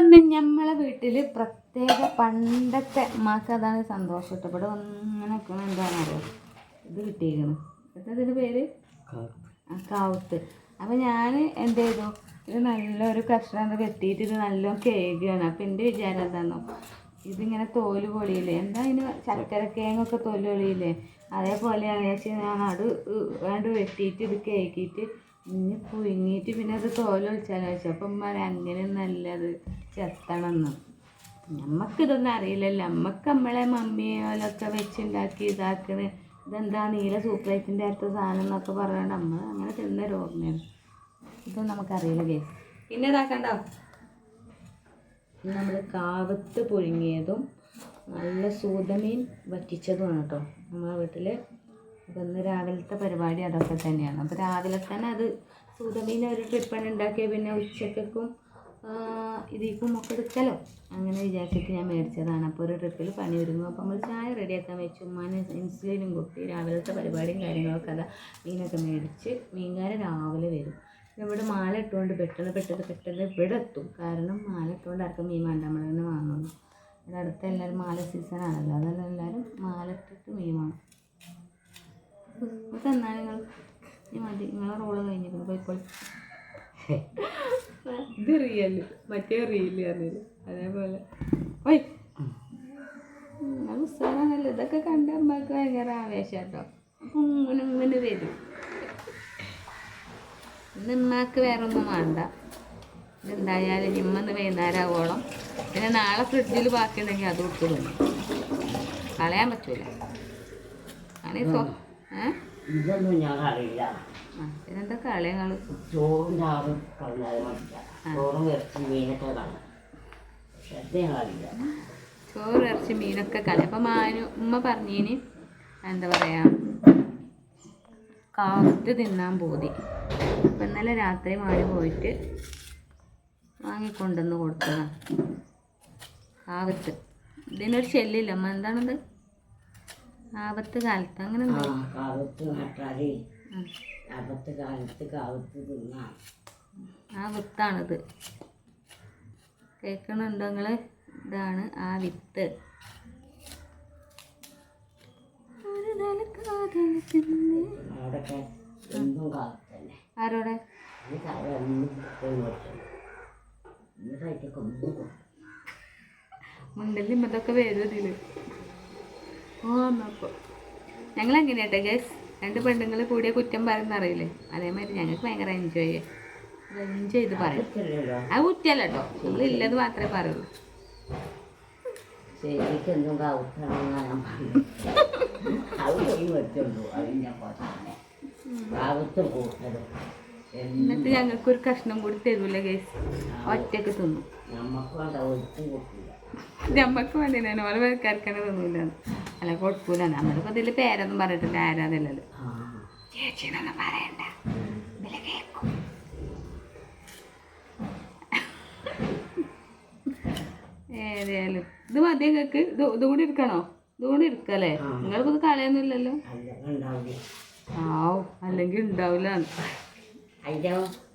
അന്ന് നമ്മളെ വീട്ടിൽ പ്രത്യേക പണ്ടത്തെ അമ്മയ്ക്ക് അതാണ് സന്തോഷം ഇഷ്ടപ്പെടും ഇവിടെ ഒന്നിങ്ങനെ നിൽക്കണം എന്താണെന്നറിയോ ഇത് കിട്ടിയിരിക്കണം. എന്താ ഇതിന്റെ പേര്? ആ അപ്പം ഞാൻ എന്ത് ചെയ്തു? ഇത് നല്ലൊരു കഷ്ണം വെട്ടിയിട്ട് ഇത് നല്ല കേൾക്കുകയാണ് അപ്പം എന്റെ വിചാരം എന്താണോ ഇതിങ്ങനെ തോൽ പൊളിയില്ലേ? എന്താ അതിന് ശർക്കര കേങ്ങൊക്കെ തോൽ പൊളിയില്ലേ? അതേപോലെയാണ്. ചേച്ചി ഞാൻ അത് വേണ്ട വെട്ടിയിട്ട് ഇത് കേക്കിയിട്ട് ഇനി പുഴുങ്ങിയിട്ട് പിന്നെ അത് തോലൊളിച്ചാലോ വെച്ചു അപ്പം ഉമ്മ അങ്ങനെ നല്ലത് ചെത്തണമെന്ന്. നമ്മക്കിതൊന്നും അറിയില്ലല്ലോ. നമ്മക്ക് നമ്മളെ മമ്മിയോലൊക്കെ വെച്ചുണ്ടാക്കി ഇതാക്കണ്. ഇതെന്താ നീല സൂപ്പറേറ്റിന്റെ അടുത്ത സാധനം എന്നൊക്കെ പറഞ്ഞുകൊണ്ട് നമ്മൾ അങ്ങനെ തിന്നൊരു ഓർമ്മയാണ്. ഇതൊന്നും നമുക്കറിയില്ല കേസ് പിന്നെ ഇതാക്കണ്ടോ? നമ്മൾ കാവത്ത് പുഴുങ്ങിയതും നല്ല സൂതമീൻ വറ്റിച്ചതുമാണ് കേട്ടോ. നമ്മളെ വീട്ടിൽ ഇന്ന് രാവിലത്തെ പരിപാടി അതൊക്കെ തന്നെയാണ്. അപ്പോൾ രാവിലെ തന്നെ അത് സൂതമീൻ ഒരു ട്രിപ്പാണ് ഉണ്ടാക്കിയ. പിന്നെ ഉച്ചക്കും ഇതിക്കും ഒക്കെ എടുക്കലോ അങ്ങനെ വിചാരിച്ചിട്ട് ഞാൻ മേടിച്ചതാണ്. അപ്പോൾ ഒരു ട്രിപ്പിൽ പണി ഒരുങ്ങും. അപ്പോൾ നമ്മൾ ചായ റെഡിയാക്കാൻ വെച്ചു. ഉമ്മാനെ ഇൻസുലിനും കുത്തി രാവിലത്തെ പരിപാടിയും കാര്യങ്ങളൊക്കെ അതാ മീനൊക്കെ മേടിച്ച് മീൻകാരൻ രാവിലെ വരും. ഇവിടെ മാല ഇട്ടുകൊണ്ട് പെട്ടെന്ന് പെട്ടെന്ന് പെട്ടെന്ന് ഇവിടെ എത്തും. കാരണം മാല ഇട്ടുകൊണ്ട് ആർക്കും മീൻ വേണ്ട. നമ്മൾ തന്നെ വാങ്ങുന്നു. ഇവിടെ അടുത്ത് എല്ലാവരും മാല സീസൺ ആണല്ലോ. അതെല്ലാം എല്ലാവരും മാല ഇട്ടിട്ട് മീൻ വാങ്ങും. എന്നാ നിങ്ങൾ? മതി നിങ്ങളെ റോൾ കഴിഞ്ഞിരുന്നു പോയിക്കോളി ഇത് റിയൽ മറ്റേ റിയൽ പറഞ്ഞില്ല? അതേപോലെ. ഓയ്. നിങ്ങൾ ഉത്സവമാണല്ലോ ഇതൊക്കെ കണ്ട് അമ്മയ്ക്ക് ഭയങ്കര ആവേശം കേട്ടോ അപ്പം ഇങ്ങനെ ഇങ്ങനെ വരും. ഇന്ന് ഉമ്മാക്ക് വേറെ ഒന്നും വേണ്ട. ഇതെന്തായാലും ഇമ്മന്ന് വൈകുന്നേരമാവോളം പിന്നെ നാളെ ഫ്രിഡ്ജിൽ ബാക്കിയുണ്ടെങ്കിൽ അത് തിന്നും. കളയാൻ പറ്റൂല. അങ്ങനെ സോ ഇതൊന്നും ആ പിന്നെന്താ കളയങ്ങൾ ചോറിന്റെ ആറ് കളഞ്ഞാലും മനസ്സിലാ ചോറും ഇറച്ചി മീനൊക്കെ കാണാം ശ്രദ്ധ ഞാൻ അറിയില്ല ചോറ് ഇറച്ചി മീനൊക്കെ കളി അപ്പം മാനു ഉമ്മ പറഞ്ഞീന് എന്താ പറയാ കാവത്ത് തിന്നാൻ പോതി. അപ്പം ഇന്നലെ രാത്രി മാനു പോയിട്ട് വാങ്ങിക്കൊണ്ടുവന്ന് കൊടുത്തതാണ് കാവത്ത് ഇതിനൊരു ശല്യമില്ല. അമ്മ എന്താണത്? ആപത്ത് കാലത്ത് അങ്ങനെ ആ കാവത്ത് നട്ടാലേ അകത്ത് കാലത്ത് കാവത്ത് തിന്നാം ആ വിത്താണിത് കേൾക്കണുണ്ടോ നിങ്ങൾ ഇതാണ് ആ വിത്ത്. അവിടെയൊക്കെ എന്തും ആരോടെ? ഈ കാലം ഒന്നും വരും ഞങ്ങൾ എങ്ങനെയാട്ടെ ഗസ് രണ്ട് പെണ്ണുങ്ങൾ കൂടിയ കുറ്റം പറയുന്ന അറിയില്ലേ? അതേമാതിരി ഞങ്ങൾക്ക് ഭയങ്കര എൻജോയ് എൻജോയ് ചെയ്ത് പറയും. അത് കുറ്റല്ല കേട്ടോ നമ്മൾ ഇല്ലത് മാത്രമേ പറയുള്ളൂ. എന്നിട്ട് ഞങ്ങൾക്കൊരു കഷ്ണം കൂടി തരൂല കേസ് ഒറ്റയ്ക്ക് തിന്നു. നമുക്കും ഞമ്മക്ക് വേണ്ടി തന്നെ ഓരോ പേർക്കാർക്കാണ് തിന്നൂല അല്ല കൊടുക്കൂല. നമ്മളിപ്പോ ഇതിൽ പേരൊന്നും പറഞ്ഞിട്ടില്ല. ആരാന്നില്ലല്ലോ. ആ. ചേച്ചിനൊന്നും പറയണ്ട. ഏതായാലും. ഇത് മതി കേക്ക് ഇത് ഇത് കൂടി എടുക്കണോ? ഇതുകൂടി എടുക്കല്ലേ നിങ്ങൾക്കൊന്നും കളയൊന്നും കളയൊന്നുമില്ലല്ലോ ഉണ്ടാവില്ല ആവും. അല്ലെങ്കിൽ ഉണ്ടാവില്ല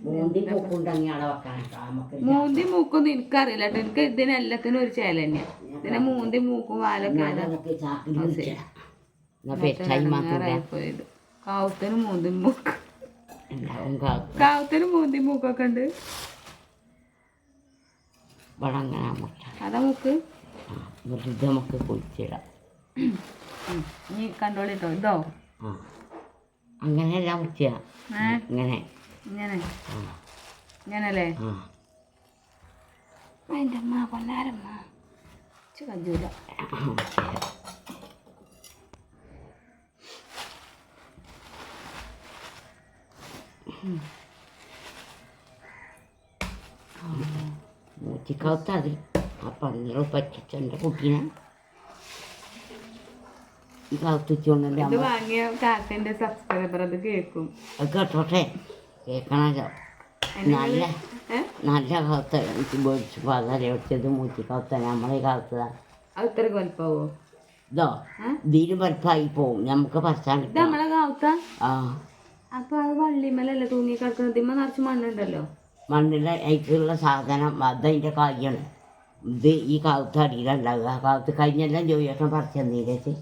മൂന്തി മൂക്കും അവിടെ വെക്കാൻ നമുക്ക് മൂന്തി മൂക്കൊന്നും എനിക്കറിയില്ല കേട്ടോ. എനിക്ക് ഇതിനെല്ലാത്തിനും ഒരു ചേല തന്നെയാ. ഇതിനെ മൂന്തി മൂക്കും വാലൊക്കെ കാവത്തിന് മൂന്തി മൂക്ക് കാവത്തിന്. മൂന്തി മൂക്കൊക്കെ ഉണ്ട്. മുട്ട. അതാ മൂക്ക്. വെറുതെ നമുക്ക് നീ കണ്ടോളിട്ടോ ഇതോ? അങ്ങനെ അങ്ങനെയല്ല മുറ്റിയ ഇങ്ങനെ. ഇങ്ങനെ. ഇങ്ങനല്ലേ? എന്റെ അമ്മ പൊന്നാരമ്മ കജൂല മൂച്ചിക്കകത്ത് അത് ആ പന്നീർ പറ്റിച്ചെന്റെ കുട്ടീനെ. അമ്മ. വാങ്ങിയ കാക്കന്റെ സബ്സ്ക്രൈബർ അത് കേൾക്കും അത് കേട്ടോട്ടെ? കേൾക്കണല്ലോ നല്ല നല്ല കകത്ത് എനിക്ക് മേടിച്ച് വളരെ വെച്ചത് മൂച്ചിക്കകത്ത് നമ്മളെ കകത്തതാണ് അത് ഇത്രക്ക് വലിപ്പാവോ? ഇതോ ഏ? ഇതിന് വലുപ്പമായി പോവും. നമുക്ക് പറിച്ചാൻ നമ്മളെ കാവത്ത ആ. അപ്പൊ അത് വള്ളിമലല്ലേ തൂങ്ങി കിടക്കുന്നത് ഇതിമ്മ നിറച്ച് മണ്ണുണ്ടല്ലോ. മണ്ണിലെ അതിലുള്ള സാധനം അതതിന്റെ കായാണ്. ഇത് ഈ കാലത്ത് അടിയിലുണ്ടാവുക. ആ കാലത്ത് കഴിഞ്ഞെല്ലാം ജോയിയേട്ടൻ പറിച്ചു തന്നീരേച്ച്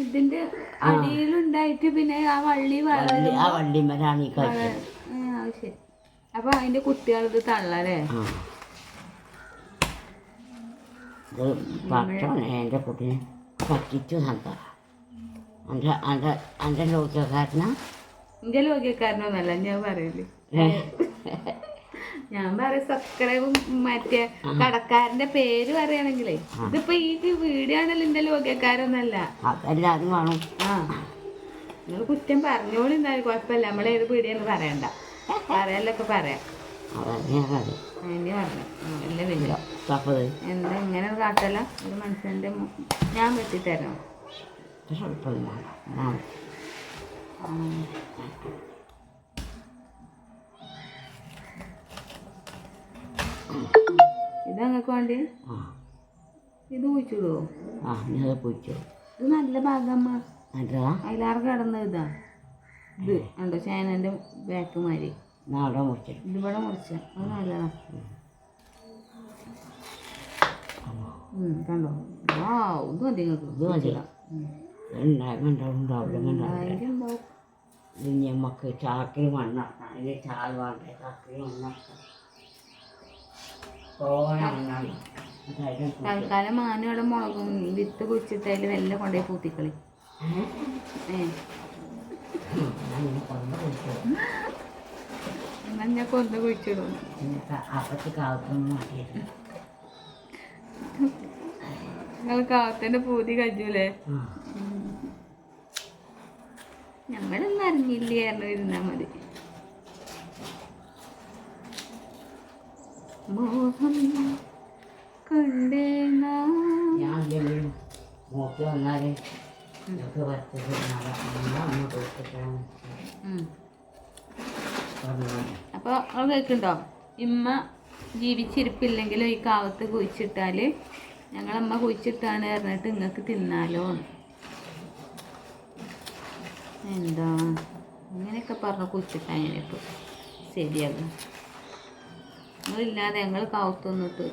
ഇതിന്റെ അടിയിലുണ്ടായിട്ട് പിന്നെ ആ വള്ളി വള വള്ളി ആ വള്ളിമലാണ് ഈ ശരി. അപ്പൊ അതിന്റെ കുട്ടികളത് തള്ളല്ലേ ഇത് പട്ടണ എന്റെ കുട്ടിനെ പറ്റിച്ചു നന്ദ എന്റെ എന്റെ എന്റെ ലോകക്കാരനാ? എന്റെ ലോകിയക്കാരനൊന്നല്ല ഞാൻ പറയൽ. ഞാൻ പറയും സബ്സ്ക്രൈബും മറ്റേ കടക്കാരന്റെ പേര് പറയുകയാണെങ്കിലേ ഇതിപ്പോ ഈ വീഡിയോ ആണല്ലോ എന്റെ ലോകക്കാരൊന്നല്ല. അതെല്ലാവരും കാണും ആ. നിങ്ങൾ കുറ്റം പറഞ്ഞോളി എന്തായാലും കുഴപ്പമില്ല. നമ്മളെ ഏത് പീടിയെന്ന് പറയണ്ട. പറയാലൊക്കെ പറയാം. എന്താ ഇങ്ങനെ കാട്ടല്ല ഒരു മനുഷ്യന്റെ ഞാൻ വെട്ടിത്തരണം ഇത് ഞങ്ങൾക്ക് വേണ്ടി? ഇത് കുഴിച്ചിടുവോ ആ അത് പൊയ്ക്കോ. ഇത് നല്ല ഭാഗമ്മ അതിലാറ് കിടന്ന ഇതാ. ഇത് ഉണ്ടോ ചേനന്റെ ബാക്ക് മാതിരി. നാടെ മുറിച്ച. ഇതിവിടെ മുറിച്ച. അത് നല്ലതാ. ഉം, കണ്ടോ? ഇത് മതി ഇത് മതി. ഉണ്ടാവും ചാക്കിൽ അതിന് ചാൽ വേണ്ട? ചാക്കിൽ അതായത് തൽക്കാലം മാനവിടെ മുളകും വിത്ത് കുഴിച്ചിട്ട് വല്ല കൊണ്ടേ കൊണ്ടുപോയി പൂത്തിക്കളി. എന്നാ ഞാൻ കൊന്ന് കുഴിച്ചിടും. നിങ്ങൾ കാത്തന്റെ പൂതി കഴിച്ചൂലേ ഞങ്ങളൊന്നും അറിഞ്ഞില്ലേ ഇരുന്നാ മതി. മോഹം കൊണ്ടേ ഞാൻ നോക്കി വന്നാൽ അങ്ങോട്ട് കൊടുത്തിട്ടാണ് അപ്പോൾ അത് കേൾക്കുന്നുണ്ടോ? ഇമ്മ ജീവിച്ചിരിപ്പില്ലെങ്കിലും ഈ കാവത്ത് കുഴിച്ചിട്ടാൽ ഞങ്ങളമ്മ കുഴിച്ചിട്ടാണ് പറഞ്ഞിട്ട് നിങ്ങൾക്ക് തിന്നാലോ. എന്താ? ഇങ്ങനെയൊക്കെ പറഞ്ഞു കുഴിച്ചിട്ടാ ഞാനിപ്പോൾ ശരിയാകും നിങ്ങളില്ലാതെ ഞങ്ങൾ കാവത്ത് തിന്നിട്ട്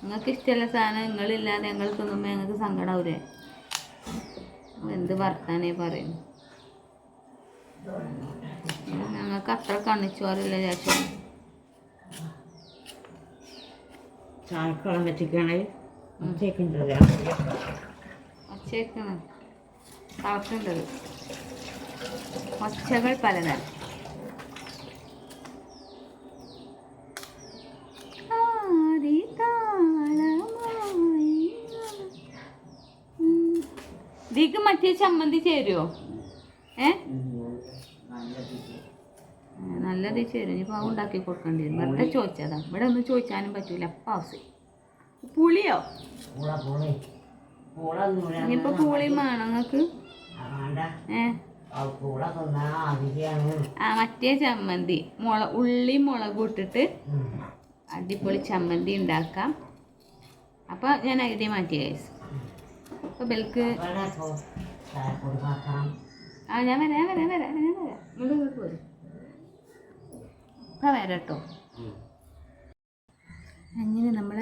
നിങ്ങൾക്ക് ഇഷ്ടമുള്ള സാധനം നിങ്ങളില്ലാതെ ഞങ്ങൾ തിന്നുമ്പോൾ ഞങ്ങൾക്ക് സങ്കടാവൂലേ? എന്ത് വർത്താനേ പറയും. ഞങ്ങൾക്ക് അത്ര കണ്ണിച്ചോറില്ല ചേച്ചി. ചായക്കളം കളക്കുണ്ടത് ഒച്ചകൾ പലതാണ് മറ്റേ ചമ്മന്തി ചേരുവോ? ഏ? നല്ല നല്ലത് ചേരും. ഇനിയിപ്പോൾ അത് ഉണ്ടാക്കി കൊടുക്കേണ്ടി വരും. വെറുതെ ചോദിച്ചതാ. ഇവിടെ ഒന്നും ചോദിച്ചാലും പറ്റൂല. അപ്പം പുളിയോ? ഇനിയിപ്പോ പുളിയും പൂള വേണം നിങ്ങൾക്ക് ഏ? ആ മറ്റേ ചമ്മന്തി. മുള ഉള്ളി മുളക് ഇട്ടിട്ട് അടിപൊളി ചമ്മന്തി ഉണ്ടാക്കാം. അപ്പോൾ ഞാൻ ഐഡിയ മാറ്റി കഴിച്ചു അപ്പോൾ ബെൽക്ക് ആ ഞാൻ വരാം ഞാൻ വരാം വരാം ഞാൻ വരാം. ഇങ്ങോട്ട് പോരും ഇപ്പം വരാം കേട്ടോ അങ്ങനെ നമ്മൾ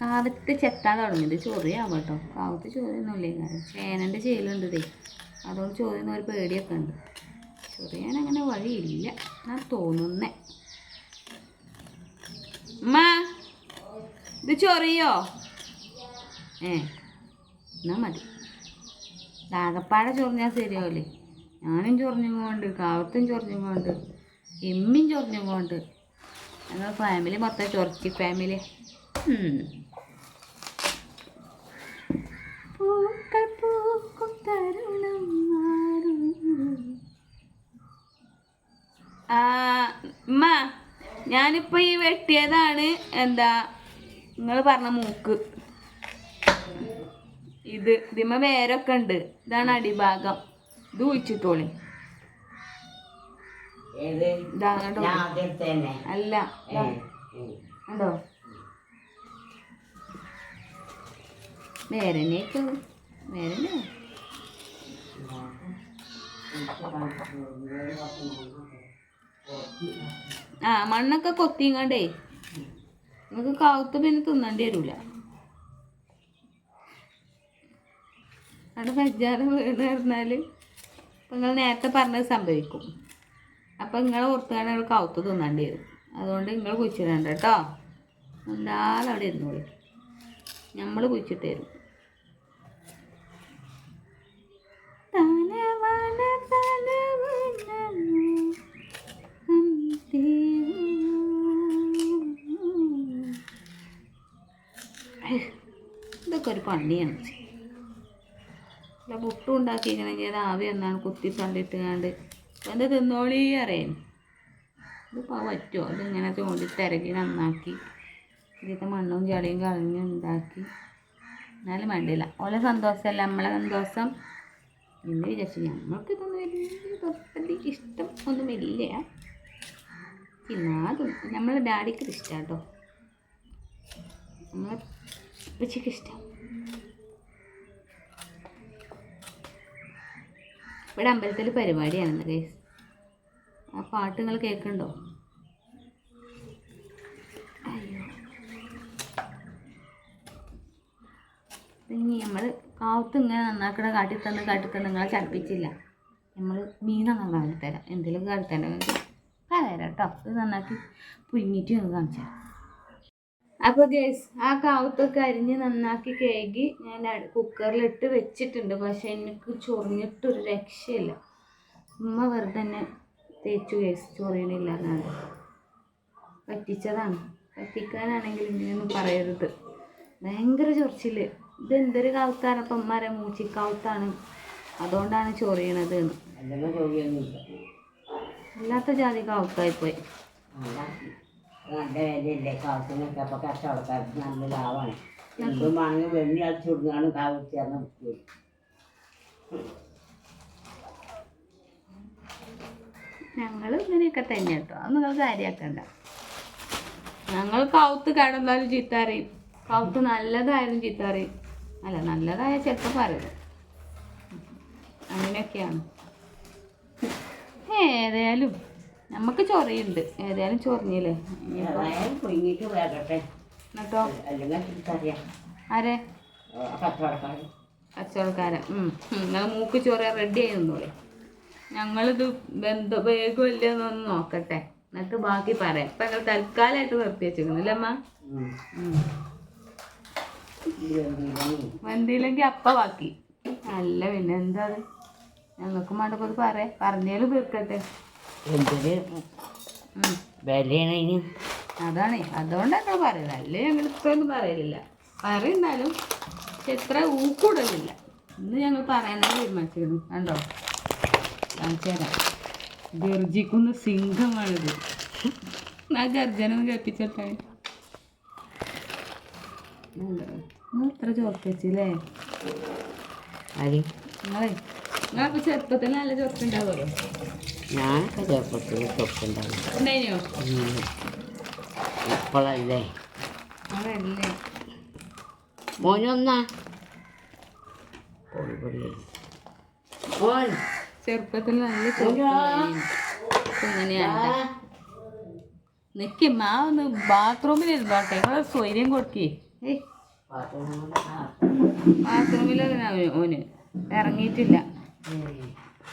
കാവത്ത് ചെത്താൻ തുടങ്ങിയത് ചൊറിയാവും കേട്ടോ കാവത്ത് ചോറിയൊന്നുമില്ലേ കാരണം ചേനന്റെ ചേലുണ്ട് ഇതേ. അതുകൊണ്ട് ചൊറിയുന്ന ഒരു പേടിയൊക്കെ ഉണ്ട്. ചൊറിയാൻ അങ്ങനെ വഴിയില്ല ഞാൻ തോന്നുന്നേ. ഉമ്മ ഇത് ചൊറിയോ? ഏ എന്നാ മതി. ആകപ്പാടെ ചൊറിഞ്ഞാൽ ശരിയാവില്ലേ ഞാനും ചൊറിഞ്ഞും കൊണ്ട് കാവത്തും ചൊറിഞ്ഞും കൊണ്ട് എമ്മിയും ചൊറിഞ്ഞും കൊണ്ട് ഞങ്ങൾ ഫാമിലി മൊത്തം ചൊറിച്ചി ഫാമിലി. പൂക്കൾ പൂക്കും തരുണം ഉമ്മ ഞാനിപ്പോൾ ഈ വെട്ടിയതാണ് എന്താ നിങ്ങൾ പറഞ്ഞ മൂക്ക്. ഇത് ഇതിമ വേരൊക്കെ ഉണ്ട്. ഇതാണ് അടിഭാഗം. ഇത് ആദ്യത്തെ അല്ല. വേരനെ ആ മണ്ണൊക്കെ കൊത്തിങ്ങാണ്ടേ. നമുക്ക് കാവത്ത് പിന്നെ തിന്നേണ്ടി വരൂല. അവിടെ വെജാറ് വീണ് പറഞ്ഞാൽ ഇപ്പം നിങ്ങൾ നേരത്തെ പറഞ്ഞത് സംഭവിക്കും. അപ്പം നിങ്ങളെ ഓർത്തുകാണെ അവിടെ കൗത്ത് തിന്നേണ്ടി വരും അതുകൊണ്ട് നിങ്ങൾ കുഴിച്ചിടണ്ട കേട്ടോ. എന്തായാലും അവിടെ ഇരുന്നോളൂ. നമ്മൾ കുഴിച്ചിട്ട് തരും. ഇതൊക്കെ ഒരു പണിയാണ്. അല്ല പുട്ടും ഉണ്ടാക്കിയിരിക്കണമെങ്കിൽ അത് ആവി എന്നാണ് കുത്തി തള്ളിയിട്ട് കണ്ട് എന്താ തിന്നോളി അറിയാൻ ഇതിപ്പോൾ പറ്റുമോ ഇതിങ്ങനെ ചൂണ്ടി തിരകി നന്നാക്കി. ഇതിന്റെ മണ്ണും ചളിയും കളഞ്ഞ് ഉണ്ടാക്കി എന്നാലും വേണ്ടില്ല. ഓലെ സന്തോഷമല്ല? നമ്മളെ സന്തോഷം. എന്ന് വിചാരിച്ചു. നമ്മൾക്ക് വലിയ തൊപ്പതി ഇഷ്ടം ഒന്നുമില്ല. തിന്നാതും. നമ്മളെ ഡാഡിക്ക് ഇഷ്ടം കേട്ടോ നമ്മളെ ഉച്ചയ്ക്ക് ഇഷ്ടം. ഇവിടെ അമ്പലത്തിൽ പരിപാടിയാണെന്ന് കേസ് ആ പാട്ട് നിങ്ങൾ കേൾക്കുന്നുണ്ടോ അയ്യോ. നമ്മൾ കാവത്ത് ഇങ്ങനെ നന്നാക്കണ കാട്ടി തന്ന് കാട്ടി തന്ന് നിങ്ങളെ ചടപ്പിച്ചില്ല നമ്മൾ മീൻ കാണിത്തരാം. തരാം എന്തെങ്കിലും കാണിത്തരാം. തരാം കേട്ടോ. ഇത് നന്നാക്കി പുഴുങ്ങിയിട്ട് നിങ്ങൾ കാണിച്ചു തരാം അപ്പോൾ ഗേസ് ആ കാവത്തൊക്കെ അരിഞ്ഞ് നന്നാക്കി കേകി ഞാൻ കുക്കറിലിട്ട് വെച്ചിട്ടുണ്ട്. പക്ഷേ എനിക്ക് ചൊറിഞ്ഞിട്ടൊരു രക്ഷയില്ല. ഉമ്മ വെറുതെ തന്നെ തേച്ചു ഗേസ് ചൊറിയണില്ല എന്നാണ്. പറ്റിച്ചതാണ്. പറ്റിക്കാനാണെങ്കിൽ ഇങ്ങനെയൊന്നും പറയരുത്. ഭയങ്കര ചൊറിച്ചിൽ. ഇത് എന്തൊരു കാവത്താണ് അപ്പം ഉമ്മാരെ മൂച്ചിക്കാവത്താണ് അതുകൊണ്ടാണ് ചൊറിയണത് എന്ന്. അല്ലാത്ത ജാതി കാവത്തായിപ്പോയി നല്ല വിലയല്ലേ കാവത്തിനൊക്കെ അപ്പോൾ കച്ചവടക്കാർക്ക് നല്ല ലാഭമാണ്. എന്തും വാങ്ങി വെണ്ണി അടിച്ചു കൊടുക്കാണ് കാവത്തിയാർന്ന് വിൽക്കും ഞങ്ങൾ ഇങ്ങനെയൊക്കെ തന്നെ കേട്ടോ അത് നിങ്ങൾ കാര്യമാക്കണ്ട ഞങ്ങൾ കൗത്ത് കിടന്നാലും ചീത്താറിയും കൗത്ത് നല്ലതായാലും ചീത്താറിയും അല്ല നല്ലതായ ചിലപ്പോൾ പറയും. അങ്ങനെയൊക്കെയാണ്. ഏതായാലും നമുക്ക് ചൊറിയുണ്ട്. ഏതായാലും ചൊറിഞ്ഞില്ലേ? വേകട്ടെ എന്നിട്ടോ? ആരെ? കച്ചവടക്കാരൻ നിങ്ങൾ മൂക്ക് ചൊറിയ റെഡി ആയി നിന്നോളി. ഞങ്ങളിത് ബന്ധ വേഗമില്ല എന്നൊന്ന് നോക്കട്ടെ. എന്നിട്ട് ബാക്കി പറയാം. ഇപ്പം ഞങ്ങൾ തൽക്കാലമായിട്ട് നിർത്തി വെച്ചിരിക്കുന്നില്ല അമ്മ? വന്തിയില്ലെങ്കി അപ്പ ബാക്കി. അല്ല പിന്നെ എന്താ അത് ഞങ്ങൾക്ക് മണ്ടപ്പത് പറയാം. പറഞ്ഞാലും തീർക്കട്ടെ. എന്തൊരു. വിലയാണ് ഇനി അതാണ് അതുകൊണ്ടാണ് പറയുന്നത് അല്ലേ ഞങ്ങൾ ഇത്രയൊന്നും പറയലില്ല. പറയുന്നാലും പക്ഷെ ഇത്ര ഊക്കൂടലില്ല. ഇന്ന് ഞങ്ങൾ പറയാനാണ് തീരുമാനിച്ചിരുന്നു കണ്ടോ? കാണിച്ചു തരാം. ഗർജിക്കുന്ന സിംഹമാണിത്. ആ ഗർജനം കേൾപ്പിച്ചിട്ടേ? ഇത്ര ചോർപ്പിച്ചില്ലേ നിങ്ങളെ നിങ്ങളിപ്പോൾ ചെറുപ്പത്തിൽ നല്ല ചോർക്കുണ്ടാവുമല്ലോ ഞാനൊക്കെ ചെറുപ്പത്തിൽ തൊപ്പുണ്ടാവും ഉണ്ടായിനോ ഇപ്പോഴല്ലേ? അതല്ലേ. മോനൊന്നാ. മോൻ. ചെറുപ്പത്തിൽ നല്ല നിക്ക് മാ ഒന്ന് ബാത്റൂമിൽ ഇരുന്നോട്ടെ. നിങ്ങളെ സ്വൈര്യം കൊടുക്കേ. ബാത്റൂമിൽ ഓന് ഇറങ്ങിയിട്ടില്ല.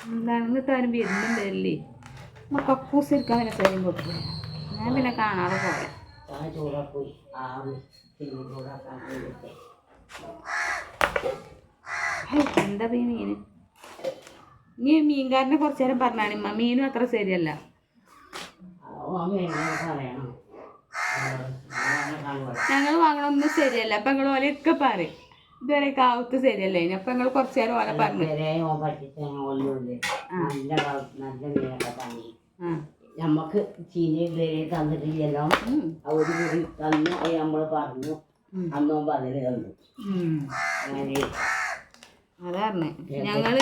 എന്താണെന്ന് താനും വരുന്നുണ്ടല്ലേ? നമ്മ കക്കൂസ് എടുക്കാൻ പിന്നെ സ്വൈര്യം കൊടുക്കില്ല ഞാൻ പിന്നെ കാണാതെ പോയാ എന്താ ഈ മീൻ നീ മീൻകാരനെ കുറച്ചു നേരം പറഞ്ഞാണിമ്മ മീനും അത്ര ശരിയല്ല. ഞങ്ങൾ വാങ്ങണമൊന്നും ശരിയല്ല. അപ്പൊ നിങ്ങൾ ഓലൊക്കെ പറയും. ഇതുവരെ കാവത്ത് ശരിയല്ലേ? അപ്പൊ ഞങ്ങൾ കുറച്ചു നേരം ഓല പറഞ്ഞു. നമ്മക്ക് നല്ല കള- നല്ല മീനൊക്കെ തന്നെ. ആ. നമുക്ക് ചീനി ഇതുവരെ തന്നിട്ടില്ലല്ലോ. ഒരു കുടി തന്നു അത് നമ്മൾ പറഞ്ഞു. അന്നോ പതിൽ തന്നു. അതാണ് ഞങ്ങൾ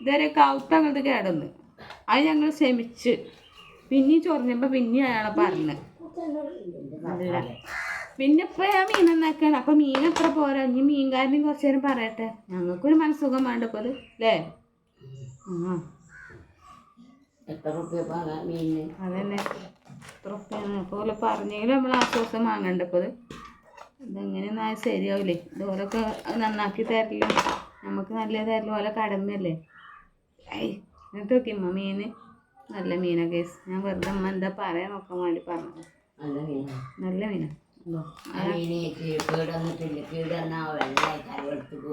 ഇതുവരെ കാവത്ത് അങ്ങോട്ട് കേടന്ന്. അത് ഞങ്ങൾ ക്ഷമിച്ച്. പിന്നെ ചൊറിഞ്ഞപ്പോ പിന്നെ അയാളെ പറഞ്ഞു. അല്ല പിന്നെ ഇപ്പൊ ആ മീൻ അപ്പൊ മീൻ എത്ര പോരാ. ഇനി മീൻകാരനും കുറച്ചു നേരം പറയട്ടെ. ഞങ്ങൾക്കൊരു മനസ്സുഖം വേണ്ട പോലെ അത് അല്ലേ ആ. എത്ര അതന്നെ. അതുപോലെ പോലെ പറഞ്ഞെങ്കിലും നമ്മൾ ആശ്വാസം വാങ്ങണ്ട ഇപ്പോൾ ഇതെങ്ങനെയൊന്നും ആയാൽ ശരിയാവില്ലേ ഇതുപോലൊക്കെ നന്നാക്കി തരലും. നമുക്ക് നല്ല തരലും പോലെ കടമയല്ലേ? ഐ എന്നിട്ട് നോക്കിയമ്മ മീന്. നല്ല മീനാ കേസ്. ഞാൻ വെറുതെ അമ്മ എന്താ പറയാൻ നോക്കാൻ വേണ്ടി പറഞ്ഞത്. നല്ല മീനാണ് നല്ല മീനാ.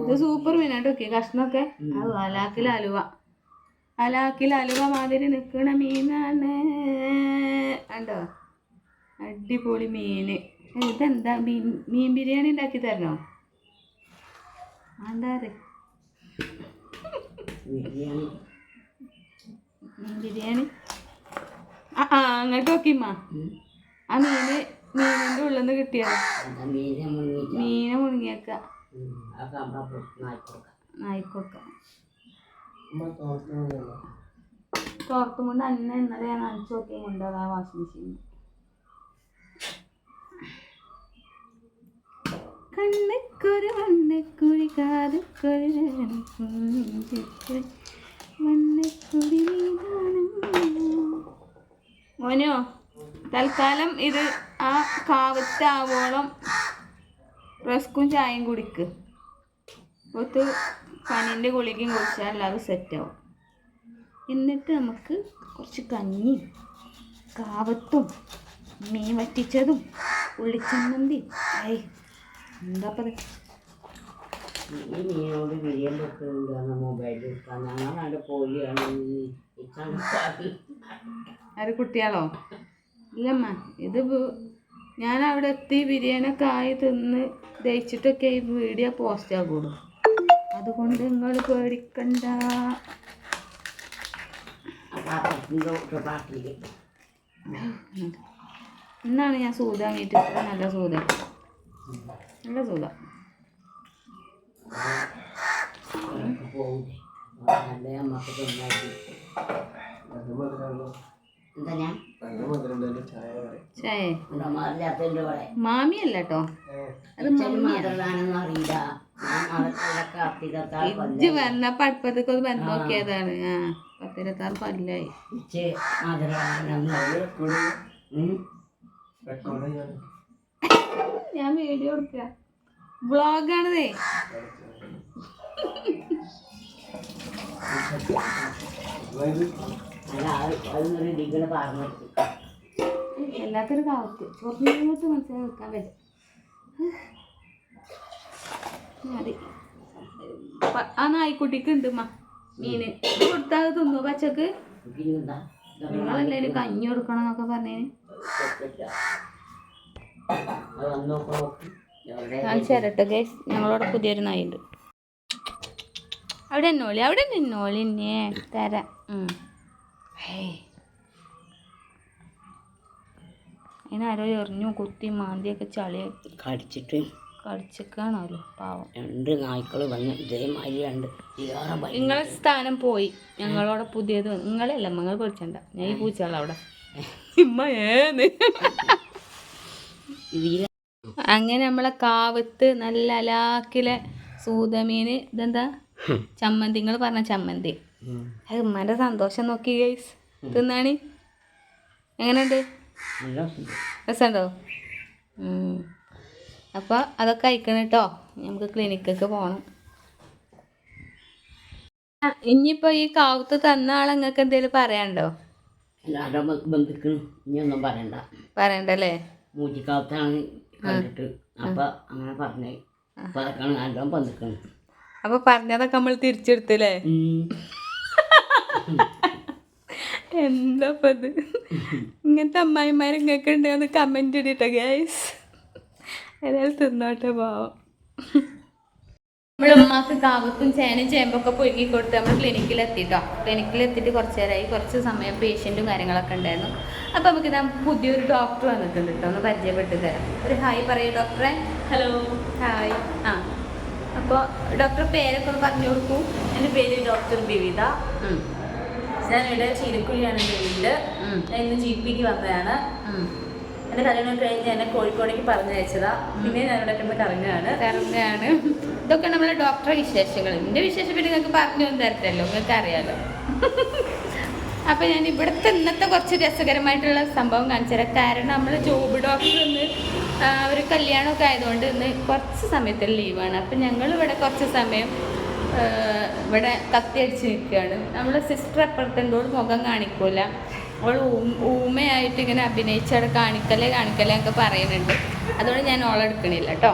ഇത് സൂപ്പർ മീനാട്ടോ. ഓക്കെ കഷ്ണമൊക്കെ അലാക്കിൽ അലുവ. അലാക്കിൽ അലുവ മാതിരി നിൽക്കണ മീനാണ്. കണ്ടോ? അടിപൊളി മീന്. ഇതെന്താ? മീൻ മീൻ ബിരിയാണി ഉണ്ടാക്കി തരണോ? എന്താ ബിരിയാണി. മീൻ ബിരിയാണി. ആ ആ അങ്ങോട്ട് നോക്കിമ്മ. ആ മീന് മീനിന്റെ ഉള്ളിൽ നിന്ന് കിട്ടിയ മീനെ മുഴുങ്ങിയേക്ക നായിക്കൊക്ക. തോർത്തും കൊണ്ട് അന്നെ ഇന്നലെ ഞാൻ നനച്ചു നോക്കിയും കൊണ്ട് ആ വാഷിംഗ് മെഷീൻ കണ്ണക്കൊരു മണ്ണക്കുരി കാതുക്കൊരു മണ്ണക്കുരി. മോനോ തൽക്കാലം ഇത് ആ കാവത്താവോളം റസ്കും ചായയും കുടിക്ക്. ഒത്ത് പനീന്റെ ഗുളികയും കുടിച്ചാൽ അത് സെറ്റാവും എന്നിട്ട് നമുക്ക് കുറച്ച് കഞ്ഞി കാവത്തും മീൻ വറ്റിച്ചതും ഉള്ളിച്ചമ്മന്തി. ഐ എന്താ പറയുക ഈ മീനോട് ബിരിയാണി വെക്കുന്നുണ്ട് മൊബൈലിൽ എടുക്കാൻ ഞങ്ങളവിടെ പോലെയാണ് ആര് കുട്ടിയാളോ? ഇല്ലമ്മ ഇത് ഞാൻ അവിടെ എത്തി ബിരിയാണിയൊക്കെ ആയി തിന്ന് ദഹിച്ചിട്ടൊക്കെ ഈ വീഡിയോ പോസ്റ്റ് ആകുള്ളൂ അതുകൊണ്ട് നിങ്ങൾ പേടിക്കണ്ട. എന്നാണ് ഞാൻ സൂത മീറ്റ് നല്ല സൂത. നല്ല സൂത. എന്താ ഞാൻ? ചായ മാമിയല്ല കേട്ടോ അത് ഇജ്ജ് വന്നപ്പോ അടുപ്പത്തേക്ക് ഒന്ന് വന്ന് നോക്കിയതാണ് ആ പത്തിരത്താറ് പല്ലായി ഞാൻ വീഡിയോ എടുക്ക വ്ളോഗാണതേ Thank അത് അതൊന്നൊരു ഡിഗ്രി പറഞ്ഞു എല്ലാത്തൊരു കാവത്ത്. കുറഞ്ഞിട്ട് മനസ്സിലാക്കി വെക്കാൻ പറ്റും മതി ആ നായ്ക്കുട്ടിക്ക് ഉണ്ട് ഉമ്മ. മീന്. കൊടുത്താൽ തിന്നു പച്ചക്ക്? പിന്നെന്താ കഞ്ഞി കൊടുക്കണം എന്നൊക്കെ പറഞ്ഞേന്. ഞാൻ തരട്ടെ ഗൈസ് ഞങ്ങളോട് പുതിയൊരു നായുണ്ട്. അവിടെ എന്നോളി അവിടെ നിന്നോളി എന്നെ തരാം. ഉം. ആരോ എറിഞ്ഞു കുത്തി മാന്തിയൊക്കെ ചളി കടിച്ചിട്ട് കടിച്ചിക്കാണല്ലോ പാവം. രണ്ട് നായ്ക്കൾ വന്ന് ഇതേമാതിരി രണ്ട് നിങ്ങളെ സ്ഥാനം പോയി. ഞങ്ങളോടെ പുതിയത് വന്നു. നിങ്ങളല്ല നിങ്ങൾ പേടിച്ചണ്ട ഞാൻ ഈ പൂച്ചകളവിടെ ഇമ്മ ഏന്ന്. അങ്ങനെ നമ്മളെ കാവത്ത് നല്ല അലാക്കിലെ സൂതമീന് ഇതെന്താ? ചമ്മന്തി. നിങ്ങൾ പറഞ്ഞ ചമ്മന്തി. അത് ഉമ്മാന്റെ സന്തോഷം നോക്കി ഗൈസ് തിന്നാണി എങ്ങനെയുണ്ട്? രസമുണ്ടോ? അപ്പോൾ അതൊക്കെ അയക്കണം കേട്ടോ നമുക്ക് ക്ലിനിക്കൊക്കെ പോകണം ഇനിയിപ്പോൾ ഈ കാവത്ത് തന്ന ആൾ നിങ്ങൾക്ക് എന്തെങ്കിലും പറയാനുണ്ടോ? എല്ലാവരും ബന്ധുക്കളും ഇനിയൊന്നും പറയണ്ട. പറയണ്ടല്ലേ മൂച്ചിക്കാലത്താണ് കണ്ടിട്ട്. അപ്പൊ അങ്ങനെ പറഞ്ഞേ. അപ്പൊ അതൊക്കെയാണ് നല്ലോണം ബന്ധുക്കളും അപ്പോൾ പറഞ്ഞതൊക്കെ നമ്മൾ തിരിച്ചെടുത്തില്ലേ എന്താ ഇത് ഇങ്ങനത്തെ അമ്മായിമാർ ഇങ്ങൊക്കെ ഉണ്ടെന്ന് കമന്റ് ഇടിട്ടോ ഗൈസ് ഏതായാലും തിന്നോട്ടെ പാവം. ഉമ്മാക്ക് കാവത്തും ചേനയും ചേമ്പൊക്കെ പൊരുങ്ങി കൊടുത്ത് നമ്മൾ ക്ലിനിക്കിൽ എത്തിട്ടോ ക്ലിനിക്കിൽ എത്തിയിട്ട് കുറച്ച് നേരമായി കുറച്ച് സമയം പേഷ്യന്റും കാര്യങ്ങളൊക്കെ ഉണ്ടായിരുന്നു. അപ്പോൾ നമുക്ക് ഇതാ പുതിയൊരു ഡോക്ടർ വന്നിട്ടുണ്ട് കേട്ടോ ഒന്ന് പരിചയപ്പെട്ട് തരാം. ഒരു ഹായ് പറയൂ ഡോക്ടറെ ഹലോ ഹായ്. ആ. അപ്പോൾ ഡോക്ടർ പേരൊക്കെ ഒന്ന് പറഞ്ഞു കൊടുക്കൂ. എന്റെ പേര് ഡോക്ടർ ബിവിത. ഉം, ഞാനിവിടെ ചീരക്കുഴിയാണ് എന്റെ വീട്. ഞാൻ ഇന്ന് ജി പിക്ക് വന്നതാണ്. എന്റെ കല്യാണം കഴിഞ്ഞ് എന്നെ കോഴിക്കോടേക്ക് പറഞ്ഞയച്ചതാ പിന്നെ ഞാൻ കിടന്ന് കറങ്ങുകയാണ്. കറങ്ങാണ് ഇതൊക്കെ നമ്മളെ ഡോക്ടറെ വിശേഷങ്ങൾ. എന്റെ വിശേഷം പിന്നെ നിങ്ങൾക്ക് പറഞ്ഞു തരട്ടല്ലോ. നിങ്ങൾക്ക് അറിയാലോ. അപ്പോൾ ഞാൻ ഇവിടുത്തെ ഇന്നത്തെ കുറച്ച് രസകരമായിട്ടുള്ള സംഭവം കാണിച്ചു തരാം. കാരണം നമ്മൾ ജോബ് ഡോക്ടർ ഇന്ന് ഒരു കല്യാണമൊക്കെ ആയതുകൊണ്ട് ഇന്ന് കുറച്ച് സമയത്തിൽ ലീവാണ് അപ്പം ഞങ്ങൾ ഇവിടെ കുറച്ച് സമയം ഇവിടെ കത്തി അടിച്ച് നിൽക്കുകയാണ്. നമ്മളെ സിസ്റ്റർ അപ്പുറത്തെന്തോട് മുഖം കാണിക്കൂല. അവൾ ഊമയായിട്ട് ഇങ്ങനെ അഭിനയിച്ചവിടെ കാണിക്കലേ കാണിക്കലേ ഒക്കെ പറയുന്നുണ്ട്. അതുകൊണ്ട് ഞാൻ ഓളെടുക്കണില്ല കേട്ടോ